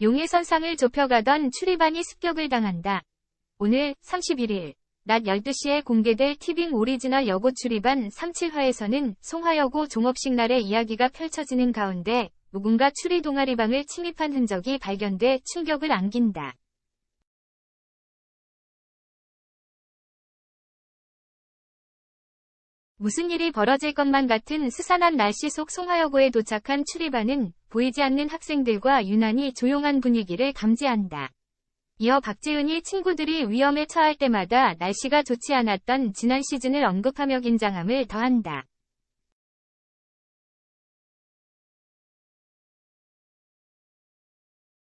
용해선상을 좁혀가던 출입안이 습격을 당한다. 오늘 31일 낮 12시에 공개될 티빙 오리지널 여고 출입안 37화에서는 송화여고 종업식 날의 이야기가 펼쳐지는 가운데 누군가 추리 동아리방을 침입한 흔적이 발견돼 충격을 안긴다. 무슨 일이 벌어질 것만 같은 스산한 날씨 속 송화여고에 도착한 출입안은 보이지 않는 학생들과 유난히 조용한 분위기를 감지한다. 이어 박지은이 친구들이 위험에 처할 때마다 날씨가 좋지 않았던 지난 시즌을 언급하며 긴장함을 더한다.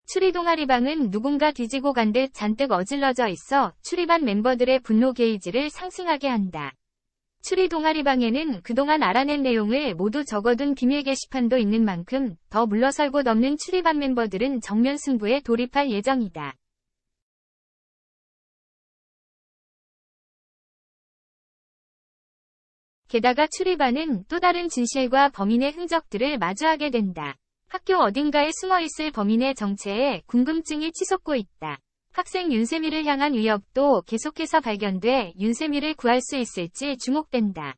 추리 동아리방은 누군가 뒤지고 간 듯 잔뜩 어질러져 있어 추리반 멤버들의 분노 게이지를 상승하게 한다. 추리 동아리방에는 그동안 알아낸 내용을 모두 적어둔 비밀 게시판도 있는 만큼 더 물러설 곳 없는 추리반 멤버들은 정면 승부에 돌입할 예정이다. 게다가 추리반은 또 다른 진실과 범인의 흔적들을 마주하게 된다. 학교 어딘가에 숨어있을 범인의 정체에 궁금증이 치솟고 있다. 학생 윤세미를 향한 위협도 계속해서 발견돼 윤세미를 구할 수 있을지 주목된다.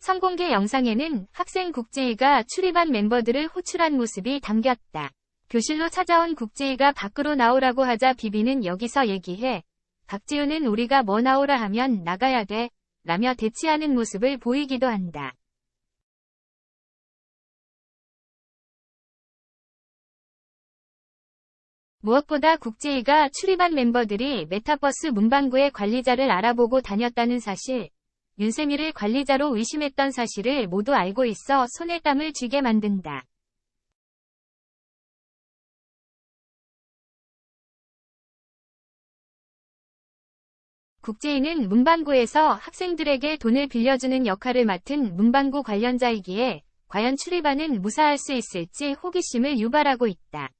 선공개 영상에는 학생 국제위가 출입한 멤버들을 호출한 모습이 담겼다. 교실로 찾아온 국제위가 밖으로 나오라고 하자 비비는 여기서 얘기해. 박지우는 우리가 뭐 나오라 하면 나가야 돼. 라며 대치하는 모습을 보이기도 한다. 무엇보다 국제위가 출입한 멤버들이 메타버스 문방구의 관리자를 알아보고 다녔다는 사실, 윤세미를 관리자로 의심했던 사실을 모두 알고 있어 손에 땀을 쥐게 만든다. 국제인은 문방구에서 학생들에게 돈을 빌려주는 역할을 맡은 문방구 관련자이기에 과연 출입안은 무사할 수 있을지 호기심을 유발하고 있다.